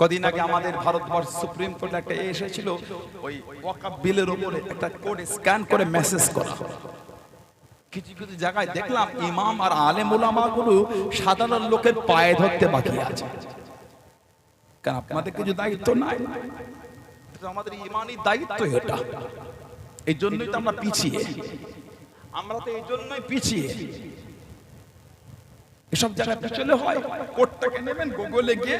কদিন আগে আমাদের ভারতবর্ষ সুপ্রিম কোর্টে একটা এসেছিল, ওই ওয়াকাব বিলের উপরে একটা কোড স্ক্যান করে মেসেজ করা। কিছু কিছু জায়গায় দেখলাম ইমাম আর আলেম ওলামা গুলো সাধারণ লোকের পায়ে ধরতে বাকি আছে। কারণ আপনাদের কিছু দায়িত্ব নাই। আমাদের ইমানই দায়িত্ব এটা। এই জন্যই তো আমরা পিছিয়ে। আমরা তো এই জন্যই পিছিয়ে। এসব জায়গায় পিছলে হয়। কোডটাকে নেবেন গুগলে গিয়ে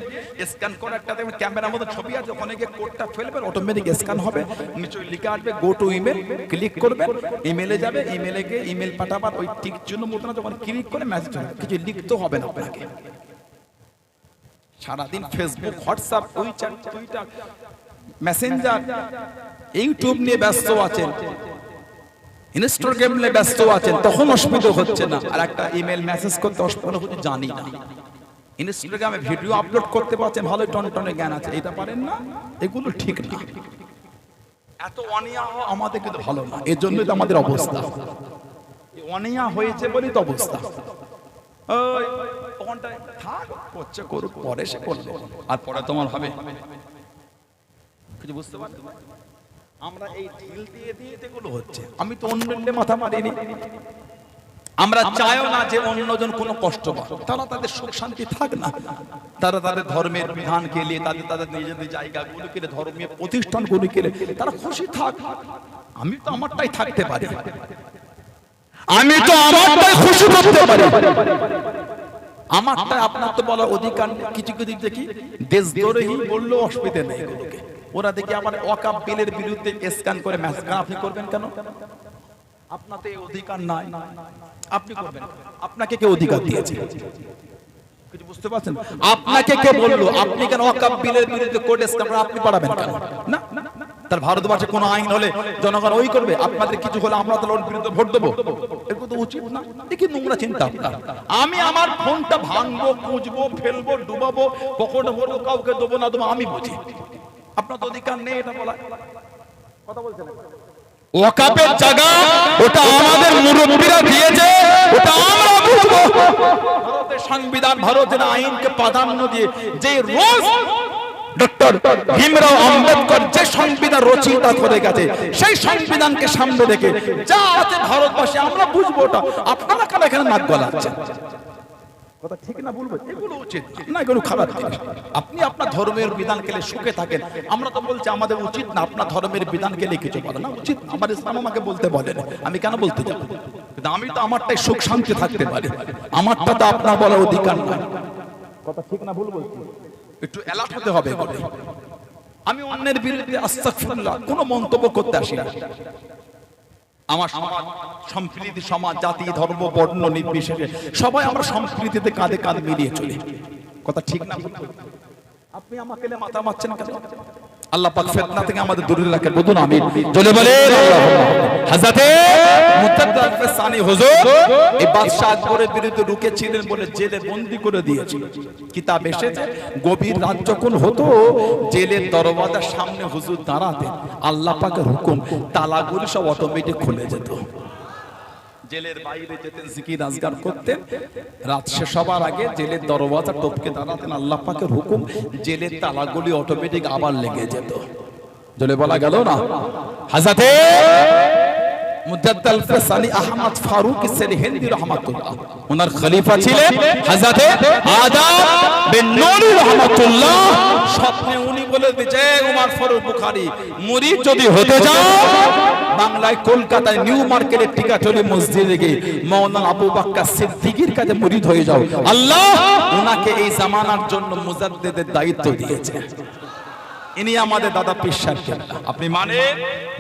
স্ক্যান করে একটা দেখবেন ক্যামেরার মধ্যে ছবি আছে, ওখানে গিয়ে কোডটা ফেলবেন অটোমেটিক স্ক্যান হবে। নিচে লিখে আসবে গো টু ইমেল ক্লিক করবেন ইমেলে যাবে ইমেলে গিয়ে ইমেল পাঠাবার ওই টিক চিহ্ন মতো না যখন ক্লিক করে মেসেজ হবে, কিছু লিখতে হবে না আপনাকে। সারাদিন Facebook WhatsApp WeChat Twitter Messenger YouTube নিয়ে ব্যস্ত আছেন। ইনস্টাগ্রাম নিয়ে ব্যস্ত আছেন তখন অসুবিধা হচ্ছে না। আর একটা ইমেল মেসেজ করতে অসুবিধা হচ্ছে জানি না। ইনস্টাগ্রামে ভিডিও আপলোড করতে পারছেন ভালো টনটনে জ্ঞান আছে। এটা পারেন না এগুলো ঠিক না। এত অনিয়া আমাদের কিন্তু ভালো না এর জন্যই তো আমাদের অবস্থা। অনিয়া হয়েছে বলেই তো অবস্থা। করছে করুক পরে সে করবে। আর পরে তোমার হবে। কিছু বুঝতে পারছ আমরা এই ঢিল দিয়ে দিয়ে এগুলো হচ্ছে আমি তো মাথা মারিনি। আমরা চাইও না যে অন্যজন কোনো কষ্ট পাক তারা তাদের সুখ শান্তি থাক না। তারা তাদের ধর্মের বিধানকে নিয়ে তাদের তাদের নিজেদের জায়গাগুলোকে ধর্মীয় প্রতিষ্ঠানগুলিকে তারা খুশি থাক। আমি তো আমারটাই থাকতে পারি। আমি তো আমারটাই খুশি করতে পারি। আমারটা আপনার তো বলার অধিকার। কিছু কিছু দেখি দেশ ধরেই বলল অসুবিধা নেই এগুলোকে। ওরা দেখি আবার ওয়াকাব বিলের বিরুদ্ধে স্ক্যান করে ম্যাচ আপনি করবেন কেন? আপনার তো অধিকার নাই। আপনি করবেন। আপনাকে কে অধিকার দিয়েছে? আপনাকে কে বলল, আপনি কেন তার কোনো আইন হলে জনগণ ওই করবে। আপনাদের কিছু হলে আমরা বিরুদ্ধে ভোট দেবো। নোংরা চিন্তা আমি আমার ফোনটা ভাঙবো, খুঁজবো, ফেলব, ডুবাবো, পকেটে ভরবো, কাউকে দেবো না দেবো, আমি বুঝি। আপনার অধিকার নেই এটা বলা কথা বলছেন জায়গা ওটা আমাদের মুরব্বীরা দিয়েছে ওটা আমরা বুঝব। ভারতের সংবিধান ভারতের আইনকে প্রাধান্য দিয়ে যে রোজ ডক্টর ভীমরাও আম্বেদকর যে সংবিধান রচয়িতা করে গেছে সেই সংবিধানকে সামনে রেখে যা আছে ভারতবর্ষে আমরা বুঝব ওটা। আপনারা কেন এখানে নাক গলাচ্ছেন? কথা ঠিক না বলব এগুলো উচিত। না এগুলো খারাপ জিনিস। আপনি আপনার ধর্মের বিধান কেলে সুখে থাকেন আমরা তো বলছি আমাদের উচিত না আপনার ধর্মের বিধান কেলে কিছু বলে। না উচিত আমার ইসলাম আমাকে বলতে বলেন আমি কেন বলতে যাব? আমি তো আমারটাই সুখ শান্তি থাকতে পারি। আমারটা তো আপনার বলার অধিকার নাই কথা ঠিক না ভুল বলছি। একটু অ্যালার্ট হতে হবে আমি অন্যের বিরুদ্ধে আস্তাগফিরুল্লাহ কোনো মন্তব্য করতে আসি না। আমার সমাজ, সম্প্রীতি, সমাজ, জাতি, ধর্ম, বর্ণ, নির্বিশেষে সবাই আমরা সম্প্রীতিতে কাঁধে কাঁধ মিলিয়ে চলি কথা ঠিক না? আপনি আমাকে মাথা মারছেন কেন আল্লাহ পাক ফিতনা থেকে আমাদের দূরে রাখেন। বলুন আমিন। জলে বলে হযরতে মুতাদ্দাদ ফসানি হুজুর এই বাদশা আকবরের বিরুদ্ধে রুকেছিলেন বলে জেলে বন্দি করে দিয়েছিল। কিতাব এসেছে গভীর রাত যখন হতো জেলের দরওয়াজার সামনে হুজুর দাঁড়াতেন। আল্লাহ পাকের হুকুম তালাগুলি সব অটোমেটিক খুলে যেত। জেলের বাইরে যেতেন, জিকির আজগার করতেন। রাত শেষ হবার আগে জেলের দরওয়াজা টপকে দাঁড়াতেন, আল্লাহ পাকের হুকুম, জেলের তালাগুলি অটোমেটিক আবার লেগে যেত। জলে বলা গেল না? হাজাতে যদি হতে চাও বাংলায় কলকাতায় নিউ মার্কেটের টিকাটলি মসজিদে গিয়ে মৌলানা আবু বাক্কা সিদ্দিকির কাছে মুরিদ হয়ে যাও। আল্লাহ ওনাকে এই জামানার জন্য মুজাদ্দেদের দায়িত্ব দিয়েছে ইনি আমাদের দাদা পিসার কেবলা আপনি মানে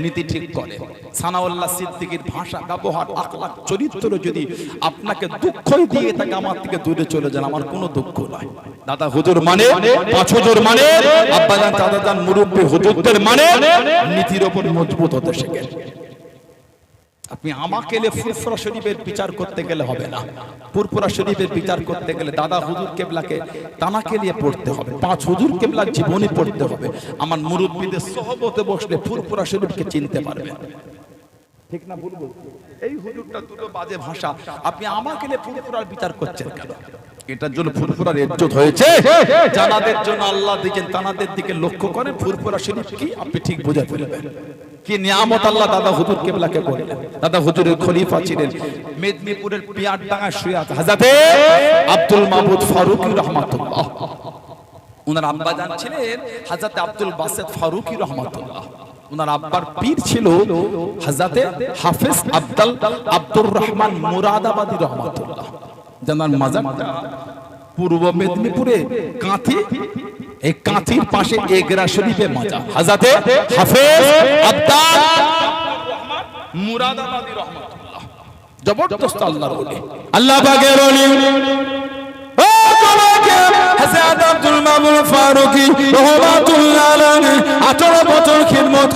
নীতি ঠিক করে সানাউল্লাহ সিদ্দিকীর ভাষা, ব্যবহার আখলাক চরিত্র যদি আপনাকে দুঃখই দিয়ে থাকে, আমার থেকে দূরে চলে যান, আমার কোনো দুঃখ নয়। দাদা হুজুর মানে পাঁচ হুজুর মানে আব্বাজান দাদাজান মুরব্বী হুজুরদের মানে নীতির ওপর মজবুত হতে শেখেন। আপনি আমাকে এলে ফুরফুরা শরীফের বিচার করতে গেলে হবে না। ফুরফুরা শরীফের বিচার করতে গেলে দাদা হুজুর কেবলাকে তানাকে নিয়ে পড়তে হবে, পাঁচ হুজুর কেবলার জীবনী পড়তে হবে। আমার মুরব্বীদের সহবতে বসলে ফুরফুরা শরীফকে চিনতে পারবে ঠিক না ভুল বলছি? এই হুজুরটা দুটো বাজে ভাষা। আপনি আমাকে নিয়ে ফুরফুরার বিচার করছেন কেন? এটার জন্য ফুরফুরার ইজ্জত হয়েছে? জানাদের জন্য আল্লাহ দিয়েছেন, তানাদের দিকে লক্ষ্য করেন, ফুরফুরা শরীফ কি? আপনি ঠিক বুঝে ফেলবেন। কি নিয়ামত আল্লাহ দাদা হুজুর কেবলাকে করলেন? দাদা হুজুরের খলিফা ছিলেন, মেদিনীপুরের পিয়ার আছে। হাজাতে আব্দুল মাহমুদ ফারুকি রহমাতুল্লাহ। ওনার আব্বা জান ছিলেন হাজাতে আব্দুল বাসেদ ফারুকি রহমাতুল্লাহ। ওনার আব্বার পীর ছিল হাজাতে হাফেজ আব্দুল আব্দুর রহমান মুরাদাবাদী রহমাতুল্লাহ। জানার মাজারটা পূর্ব মেদিনীপুরে কাঁথি, এই কাঁথির পাশে এগরা শরীফে মাজা। হাজাতে হাফেজ আব্দাল মুরাদাবাদী রহমাতুল্লাহ। জবরদস্ত আল্লাহর ওলি। আল্লাহ পাকের ওলি। হযরত আব্দুল মামুন ফারুকী রহমাতুল্লাহ আলাইহি 18 বছর খিদমত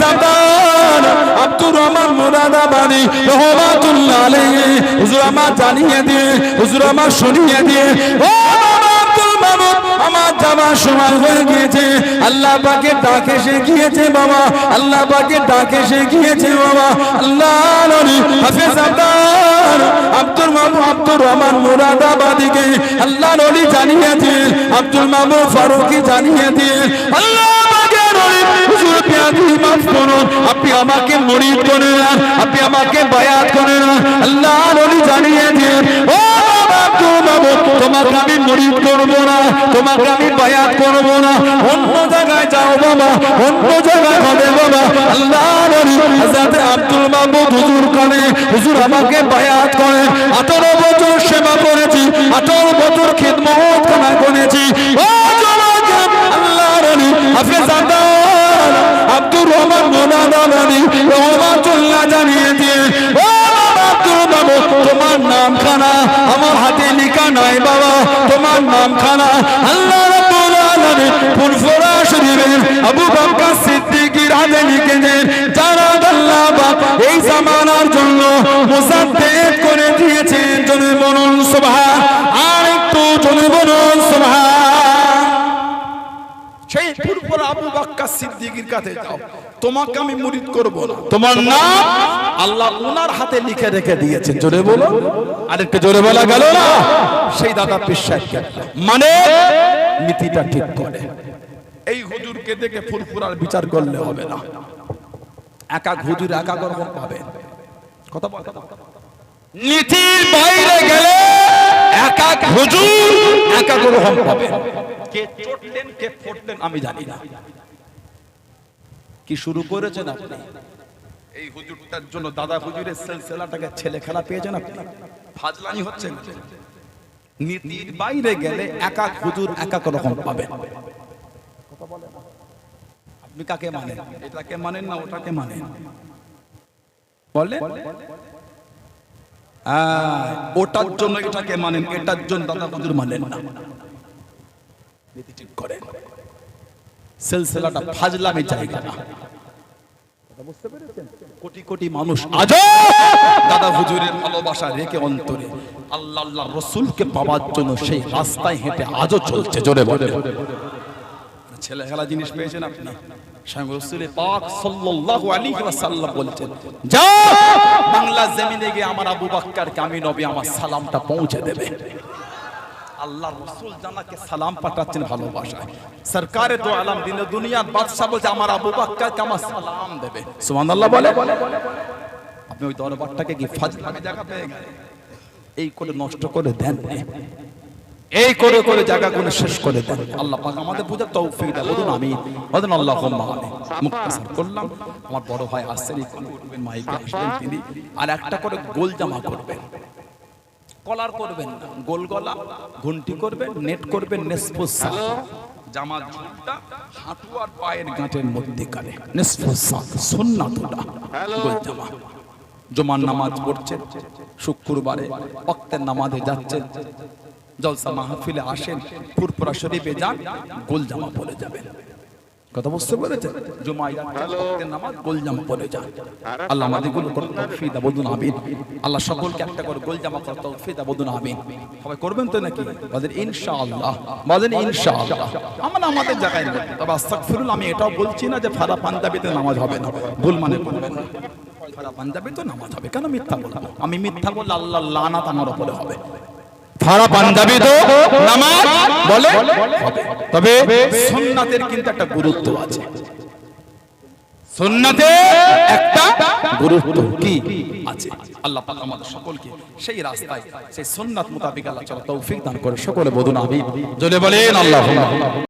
হাফেজ আব্দুর রহমান রহমাতুল্লাহ আলাইহি। হুজুর আমার জানিয়ে দিয়ে, হুজুর আমার শুনিয়ে দিয়ে, ও আমার হয়ে গিয়েছে। আল্লাহ পাকে ডাকে সে গিয়েছে বাবা, আল্লাহ পাকে ডাকে সে গিয়েছে বাবা। আল্লাহ হাফেজ আব্দার, আব্দুল মামু আব্দুর রহমান মুরাদাবাদীকে আল্লাহ নবী জানিয়েছে আব্দুল মামু ফারুকি জানিয়েছে আল্লাহ হুজুর পেয়াদি মাফ করুন আপনি আমাকে মরিদ করে না, আপনি আমাকে বায়াত করে না। আল্লাহ নবী ও বাবা আব্দুল মামু তোমাকে আমি মরিদ করব না, তোমাকে আমি বায়াত করব না। অন্য জায়গায় যাও বাবা, অন্য জায়গায় হবে বাবা। আল্লাহ নবী হযরত আব্দুল মাহমুদ হুজুর কানে, হুজুর আমাকে বায়াত করে। 18 বছর সেবা করেছি 18 বছর খিদমত করেছি। ও আল্লাহ হাফেজ জানিয়ে তোমার নাম খানা আমার হাতে লিখা নাই বাবা, তোমার নাম খানা আল্লাহ রাব্বুল আলামিন আবু বকর সিদ্দিকীর হাতে লিখেছেন যারা আল্লাহ এই জামানার জন্য করে দিয়েছেন জনে বলুন সুবহান আবু বাক্কার সিদ্দিকীর কাছে যাও। তোমাকে আমি মুরিদ করব না। তোমার নাম? আল্লাহ ওনার হাতে লিখে রেখে দিয়েছেন। জোরে বলো। আরেকটু জোরে বলা গেল না? সেই দাদা বিশ্বাস মানে নীতিটা ঠিক করে। এই হুজুরকে দেখে ফুরফুরার বিচার করলে হবে না। একা হুজুর একা গরম পাবে। কথা বল। নীতির বাইরে গেলে একা হুজুর একা গ্রহণ পাবে কে চটলেন কে ফটলেন আমি জানি না। কি শুরু করেছেন আপনি? এই হুজুরটার জন্য দাদা হুজুরের সিলসিলাটাকে ছেলে খেলা পেয়েছেন আপনি? ফাজলানি হচ্ছেন নীতির বাইরে গেলে একা হুজুর একা রকম পাবেন আপনি কাকে মানেন? এটাকে মানেন না ওটাকে মানেন? বলে? ওটার জন্য এটাকে মানেন এটার জন্য দাদা হুজুর মানেন না। ঠিক করেন। সিলসিলাটা ফাজলামি জায়গা না। কোটি কোটি মানুষ দাদা হুজুরের ভালোবাসা রেখে অন্তরে আল্লাহ আল্লাহ রসুলকে পাওয়ার জন্য সেই রাস্তায় হেঁটে আজও চলছে জোরে বলে। ছেলে খেলা জিনিস পেয়েছেন আপনি? পৌঁছে দেবে। আল্লাহ সালাম পাঠাচ্ছেন ভালোবাসায়। সরকারে তো আলাম দিনে দুনিয়ার বাদশাহ বলছে, আমার আবু বাক্কারকে আমার সালাম দেবে। সুবহানাল্লাহ বলে। আপনি ওই দরবারটাকে কি ফাজলামে জায়গা এই করে নষ্ট করে দেন এই করে করে জায়গা জায়গাগুলো শেষ করে দেন। আল্লাহ পাক আমাদের বুঝার তৌফিক দেন বলুন আমি বলুন আল্লাহ মুক্তাসার করলাম। আমার বড় ভাই আসছেন উঠবেন মাইকে আসবেন তিনি। আর একটা করে গোল জামা করবেন। কলার করবেন না গোল গলা ঘন্টি করবেন নেট করবেন নেসফুসা জামার ঝুলটা হাঁটু আর পায়ের গাঁটের মধ্যে কানে নেসফুসা সুন্নাতুটা গোল জামা। জমার নামাজ পড়ছেন শুক্রবারে ওয়াক্তের নামাজে যাচ্ছেন জলসা মাহফিলে আসেন ফুরপুরা শরীফে যান গোল জামা পরে যাবেন। কথা বুঝতে পেরেছেন? জুমাই নামাজ গোলজামা পরে যান। আল্লাহ আমাদেরগুলো করতে তৌফিক বলুন আমিন। আল্লাহ সকলকে একটা করে গোলজামা করতে তৌফিক দাও বলুন আমিন। সবাই করবেন তো নাকি? বলেন ইনশাআল্লাহ বলেন ইনশাআল্লাহ। আমরা আমাদের জায়গায় নেই। তবে আস্তাগফিরুল্লাহ আমি এটাও বলছি না যে ফারা পাঞ্জাবিতে নামাজ হবে না। ভুল মানে করবেন না। ফারা পাঞ্জাবি তো নামাজ হবে। কেন মিথ্যা বলব? আমি মিথ্যা বললে আল্লাহ লানাত আমার উপরে হবে। ফারা পাঞ্জাবি তো নামাজ বলে তবে সুন্নাতের কিন্তু একটা গুরুত্ব আছে। সুন্নাতে একটা গুরুত্ব কি আছে? আল্লাহ পাক আমাদের সকলকে সেই রাস্তায় সেই সুন্নাত মোতাবিক আল্লাহ চলা তৌফিক দান করে। সকলে বলুন আমিন। জলে বলেন আল্লাহ